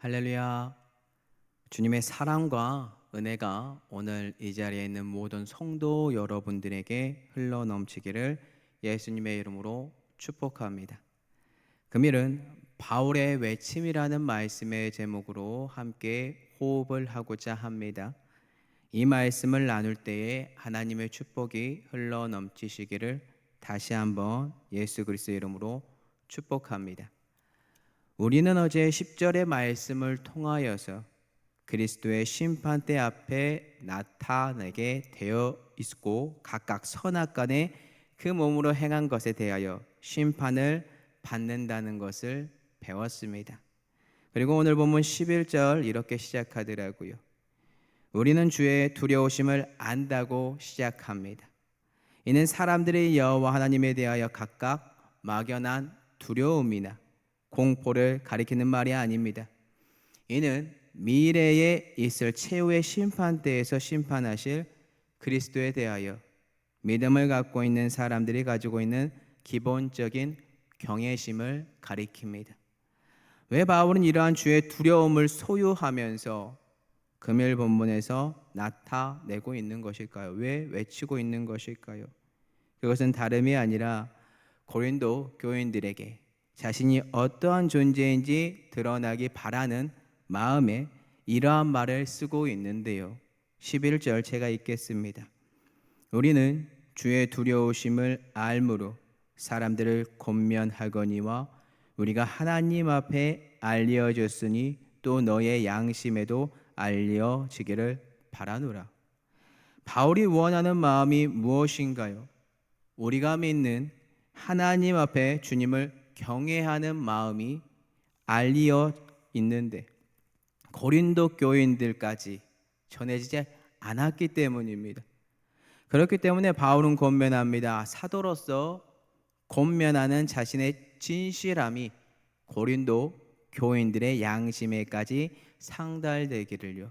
할렐루야. 주님의 사랑과 은혜가 오늘 이 자리에 있는 모든 성도 여러분들에게 흘러 넘치기를 예수님의 이름으로 축복합니다. 금일은 바울의 외침이라는 말씀의 제목으로 함께 호흡을 하고자 합니다. 이 말씀을 나눌 때에 하나님의 축복이 흘러 넘치시기를 다시 한번 예수 그리스도 이름으로 축복합니다. 우리는 어제 10절의 말씀을 통하여서 그리스도의 심판대 앞에 나타내게 되어 있고 각각 선악간에 그 몸으로 행한 것에 대하여 심판을 받는다는 것을 배웠습니다. 그리고 오늘 본문 11절 이렇게 시작하더라고요. 우리는 주의 두려우심을 안다고 시작합니다. 이는 사람들이 여호와 하나님에 대하여 각각 막연한 두려움이나 공포를 가리키는 말이 아닙니다. 이는 미래에 있을 최후의 심판대에서 심판하실 그리스도에 대하여 믿음을 갖고 있는 사람들이 가지고 있는 기본적인 경외심을 가리킵니다. 왜 바울은 이러한 주의 두려움을 소유하면서 금일 본문에서 나타내고 있는 것일까요? 왜 외치고 있는 것일까요? 그것은 다름이 아니라 고린도 교인들에게 자신이 어떠한 존재인지 드러나기 바라는 마음에 이러한 말을 쓰고 있는데요. 11절 제가 읽겠습니다. 우리는 주의 두려우심을 알므로 사람들을 권면하거니와 우리가 하나님 앞에 알려졌으니 또 너의 양심에도 알려지기를 바라노라. 바울이 원하는 마음이 무엇인가요? 우리가 믿는 하나님 앞에 주님을 경외하는 마음이 알리어 있는데 고린도 교인들까지 전해지지 않았기 때문입니다. 그렇기 때문에 바울은 권면합니다. 사도로서 권면하는 자신의 진실함이 고린도 교인들의 양심에까지 상달되기를요.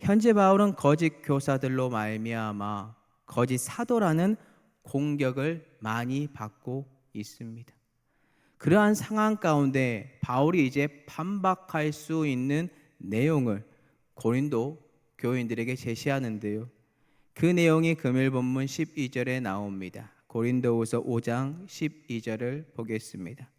현재 바울은 거짓 교사들로 말미암아 거짓 사도라는 공격을 많이 받고 있습니다. 그러한 상황 가운데 바울이 이제 반박할 수 있는 내용을 고린도 교인들에게 제시하는데요. 그 내용이 금일 본문 12절에 나옵니다. 고린도후서 5장 12절을 보겠습니다.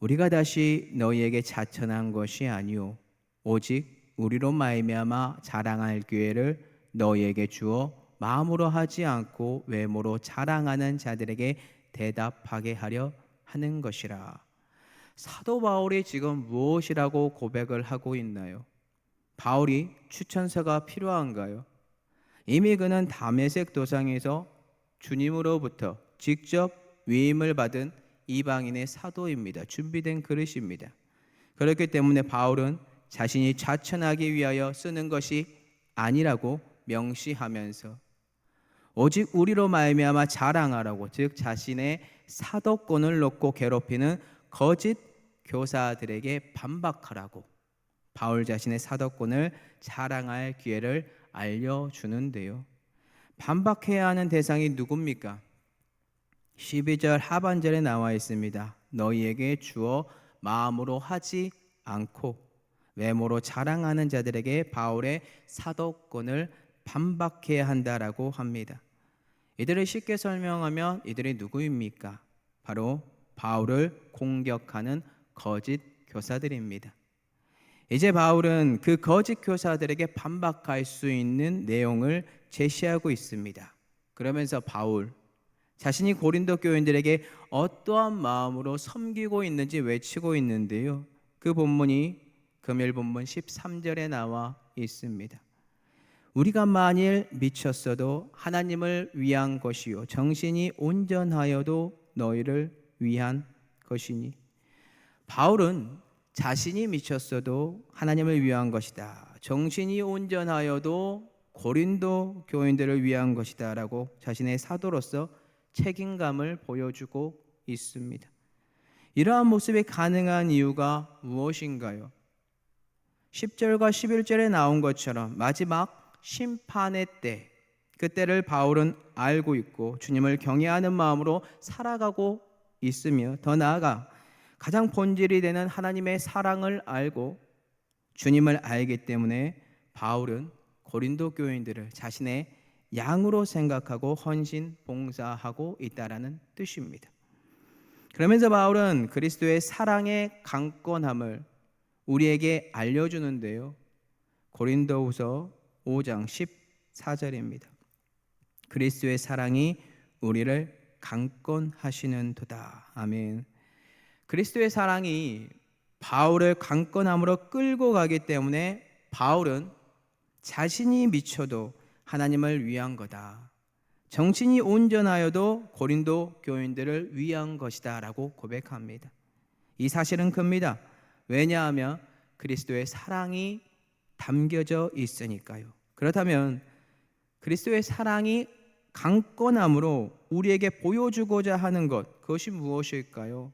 우리가 다시 너희에게 자천한 것이 아니요 오직 우리로 말미암아 자랑할 기회를 너희에게 주어 마음으로 하지 않고 외모로 자랑하는 자들에게 대답하게 하려 하는 것이라. 사도 바울이 지금 무엇이라고 고백을 하고 있나요? 바울이 추천서가 필요한가요? 이미 그는 담에색 도상에서 주님으로부터 직접 위임을 받은 이방인의 사도입니다. 준비된 그릇입니다. 그렇기 때문에 바울은 자신이 자천하기 위하여 쓰는 것이 아니라고 명시하면서 오직 우리로 말미암아 자랑하라고 즉 자신의 사도권을 놓고 괴롭히는 거짓 교사들에게 반박하라고 바울 자신의 사도권을 자랑할 기회를 알려주는데요. 반박해야 하는 대상이 누굽니까? 12절 하반절에 나와 있습니다. 너희에게 주어 마음으로 하지 않고 외모로 자랑하는 자들에게 바울의 사도권을 반박해야 한다라고 합니다. 이들을 쉽게 설명하면 이들이 누구입니까? 바로 바울을 공격하는 거짓 교사들입니다. 이제 바울은 그 거짓 교사들에게 반박할 수 있는 내용을 제시하고 있습니다. 그러면서 바울 자신이 고린도 교인들에게 어떠한 마음으로 섬기고 있는지 외치고 있는데요. 그 본문이 금일 본문 13절에 나와 있습니다. 우리가 만일 미쳤어도 하나님을 위한 것이요 정신이 온전하여도 너희를 위한 것이니 바울은 자신이 미쳤어도 하나님을 위한 것이다. 정신이 온전하여도 고린도 교인들을 위한 것이다라고 자신의 사도로서 책임감을 보여주고 있습니다. 이러한 모습이 가능한 이유가 무엇인가요? 10절과 11절에 나온 것처럼 마지막 심판의 때 그때를 바울은 알고 있고 주님을 경외하는 마음으로 살아가고 있으며 더 나아가 가장 본질이 되는 하나님의 사랑을 알고 주님을 알기 때문에 바울은 고린도 교인들을 자신의 양으로 생각하고 헌신 봉사하고 있다라는 뜻입니다. 그러면서 바울은 그리스도의 사랑의 강권함을 우리에게 알려주는데요. 고린도후서 5장 14절입니다. 그리스도의 사랑이 우리를 강권하시는도다. 아멘. 그리스도의 사랑이 바울을 강권함으로 끌고 가기 때문에 바울은 자신이 미쳐도 하나님을 위한 거다. 정신이 온전하여도 고린도 교인들을 위한 것이다라고 고백합니다. 이 사실은 큽니다. 왜냐하면 그리스도의 사랑이 담겨져 있으니까요. 그렇다면 그리스도의 사랑이 강권함으로 우리에게 보여주고자 하는 것 그것이 무엇일까요?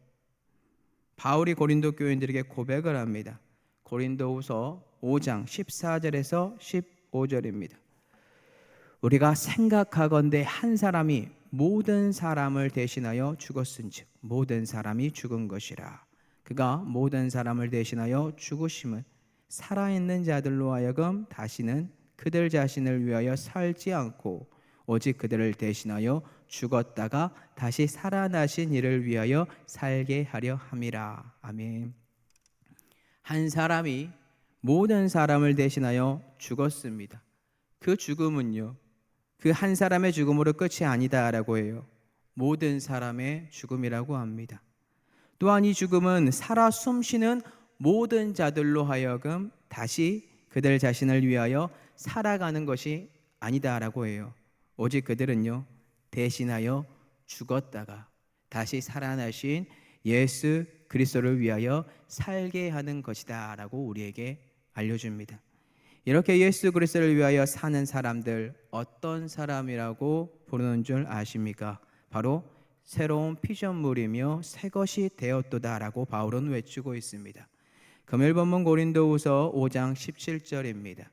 바울이 고린도 교인들에게 고백을 합니다. 고린도후서 5장 14절에서 15절입니다. 우리가 생각하건대 한 사람이 모든 사람을 대신하여 죽었은즉 모든 사람이 죽은 것이라 그가 모든 사람을 대신하여 죽으심은 살아있는 자들로 하여금 다시는 그들 자신을 위하여 살지 않고 오직 그들을 대신하여 죽었다가 다시 살아나신 이를 위하여 살게 하려 함이라. 아멘. 한 사람이 모든 사람을 대신하여 죽었습니다. 그 죽음은요. 그 한 사람의 죽음으로 끝이 아니다라고 해요. 모든 사람의 죽음이라고 합니다. 또한 이 죽음은 살아 숨쉬는 모든 자들로 하여금 다시 그들 자신을 위하여 살아가는 것이 아니다라고 해요. 오직 그들은요 대신하여 죽었다가 다시 살아나신 예수 그리스도를 위하여 살게 하는 것이다라고 우리에게 알려줍니다. 이렇게 예수 그리스도를 위하여 사는 사람들 어떤 사람이라고 부르는 줄 아십니까? 바로 새로운 피조물이며 새 것이 되었도다라고 바울은 외치고 있습니다. 금일 본문 고린도후서 5장 17절입니다.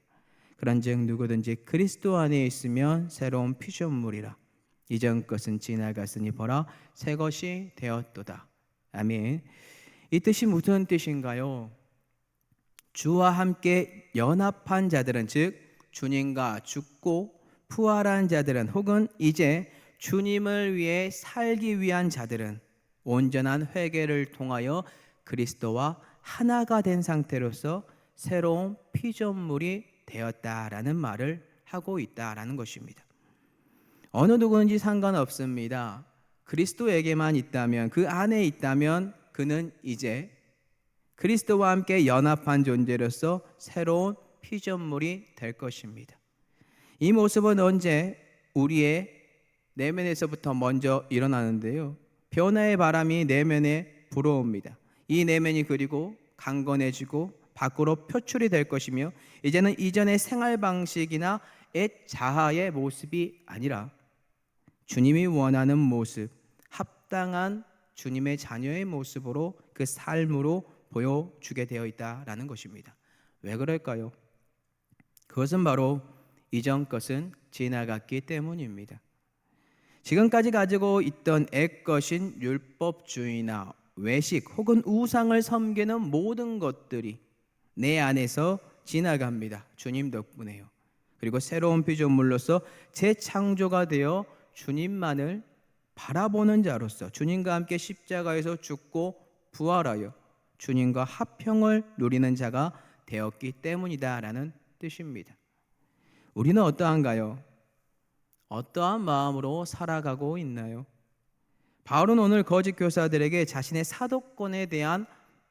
그런즉 누구든지 그리스도 안에 있으면 새로운 피조물이라 이전 것은 지나갔으니 보라 새 것이 되었도다. 아멘. 이 뜻이 무슨 뜻인가요? 주와 함께 연합한 자들은 즉 주님과 죽고 부활한 자들은 혹은 이제 주님을 위해 살기 위한 자들은 온전한 회개를 통하여 그리스도와 하나가 된 상태로서 새로운 피조물이 되었다라는 말을 하고 있다라는 것입니다. 어느 누구든지 상관없습니다. 그리스도에게만 있다면 그 안에 있다면 그는 이제 그리스도와 함께 연합한 존재로서 새로운 피조물이 될 것입니다. 이 모습은 언제 우리의 내면에서부터 먼저 일어나는데요. 변화의 바람이 내면에 불어옵니다. 이 내면이 그리고 강건해지고 밖으로 표출이 될 것이며 이제는 이전의 생활 방식이나 옛 자아의 모습이 아니라 주님이 원하는 모습, 합당한 주님의 자녀의 모습으로 그 삶으로 보여주게 되어 있다라는 것입니다. 왜 그럴까요? 그것은 바로 이전 것은 지나갔기 때문입니다. 지금까지 가지고 있던 애 것인 율법주의나 외식 혹은 우상을 섬기는 모든 것들이 내 안에서 지나갑니다. 주님 덕분에요. 그리고 새로운 피조물로서 재창조가 되어 주님만을 바라보는 자로서 주님과 함께 십자가에서 죽고 부활하여 주님과 합평을 누리는 자가 되었기 때문이다라는 뜻입니다. 우리는 어떠한가요? 어떠한 마음으로 살아가고 있나요? 바울은 오늘 거짓 교사들에게 자신의 사도권에 대한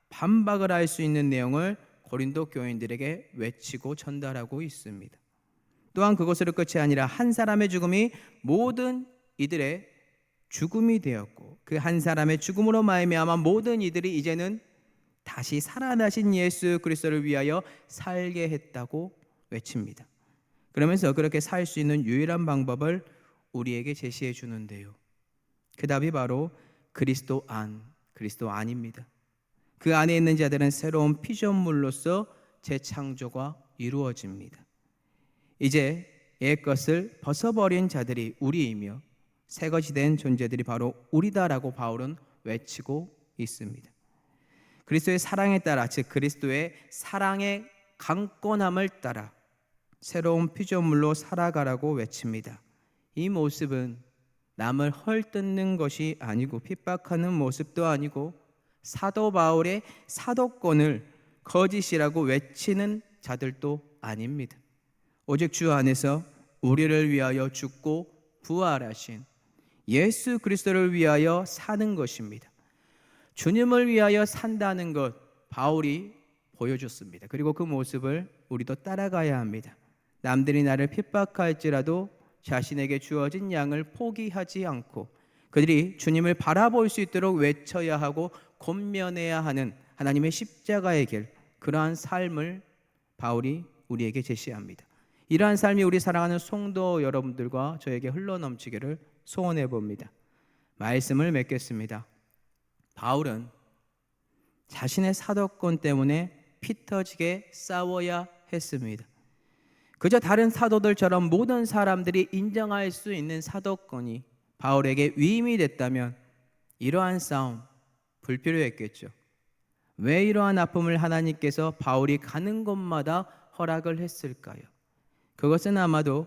반박을 할 수 있는 내용을 고린도 교인들에게 외치고 전달하고 있습니다. 또한 그것으로 끝이 아니라 한 사람의 죽음이 모든 이들의 죽음이 되었고 그 한 사람의 죽음으로 말미암아 모든 이들이 이제는 다시 살아나신 예수 그리스도를 위하여 살게 했다고 외칩니다. 그러면서 그렇게 살 수 있는 유일한 방법을 우리에게 제시해 주는데요. 그 답이 바로 그리스도 안, 그리스도 안입니다. 그 안에 있는 자들은 새로운 피조물로서 재창조가 이루어집니다. 이제 옛 것을 벗어버린 자들이 우리이며 새 것이 된 존재들이 바로 우리다라고 바울은 외치고 있습니다. 그리스도의 사랑에 따라 즉 그리스도의 사랑의 강권함을 따라 새로운 피조물로 살아가라고 외칩니다. 이 모습은 남을 헐뜯는 것이 아니고 핍박하는 모습도 아니고 사도 바울의 사도권을 거짓이라고 외치는 자들도 아닙니다. 오직 주 안에서 우리를 위하여 죽고 부활하신 예수 그리스도를 위하여 사는 것입니다. 주님을 위하여 산다는 것 바울이 보여줬습니다. 그리고 그 모습을 우리도 따라가야 합니다. 남들이 나를 핍박할지라도 자신에게 주어진 양을 포기하지 않고 그들이 주님을 바라볼 수 있도록 외쳐야 하고 권면해야 하는 하나님의 십자가의 길 그러한 삶을 바울이 우리에게 제시합니다. 이러한 삶이 우리 사랑하는 성도 여러분들과 저에게 흘러넘치기를 소원해 봅니다. 말씀을 맺겠습니다. 바울은 자신의 사도권 때문에 피 터지게 싸워야 했습니다. 그저 다른 사도들처럼 모든 사람들이 인정할 수 있는 사도권이 바울에게 위임이 됐다면 이러한 싸움 불필요했겠죠. 왜 이러한 아픔을 하나님께서 바울이 가는 곳마다 허락을 했을까요? 그것은 아마도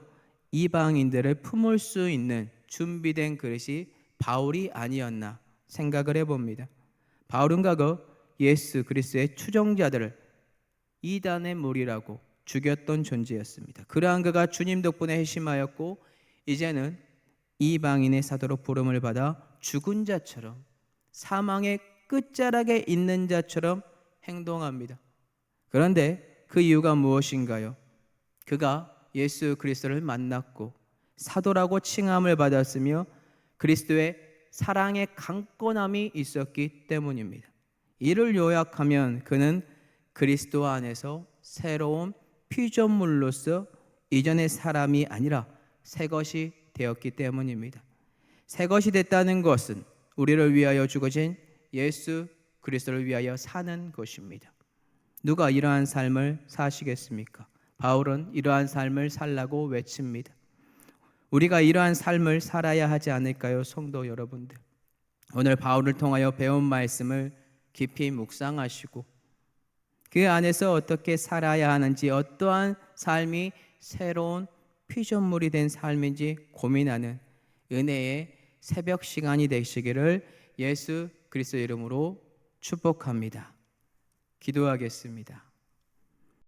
이방인들을 품을 수 있는 준비된 그릇이 바울이 아니었나 생각을 해봅니다. 바울은 과거 예수 그리스도의 추종자들을 이단의 무리라고 죽였던 존재였습니다. 그러한 그가 주님 덕분에 회심하였고 이제는 이방인의 사도로 부름을 받아 죽은 자처럼 사망의 끝자락에 있는 자처럼 행동합니다. 그런데 그 이유가 무엇인가요? 그가 예수 그리스도를 만났고 사도라고 칭함을 받았으며 그리스도의 사랑의 강권함이 있었기 때문입니다. 이를 요약하면 그는 그리스도 안에서 새로운 피조물로서 이전의 사람이 아니라 새 것이 되었기 때문입니다. 새 것이 됐다는 것은 우리를 위하여 죽어진 예수 그리스도를 위하여 사는 것입니다. 누가 이러한 삶을 사시겠습니까? 바울은 이러한 삶을 살라고 외칩니다. 우리가 이러한 삶을 살아야 하지 않을까요, 성도 여러분들? 오늘 바울을 통하여 배운 말씀을 깊이 묵상하시고 그 안에서 어떻게 살아야 하는지 어떠한 삶이 새로운 피조물이 된 삶인지 고민하는 은혜의 새벽 시간이 되시기를 예수 그리스도 이름으로 축복합니다. 기도하겠습니다.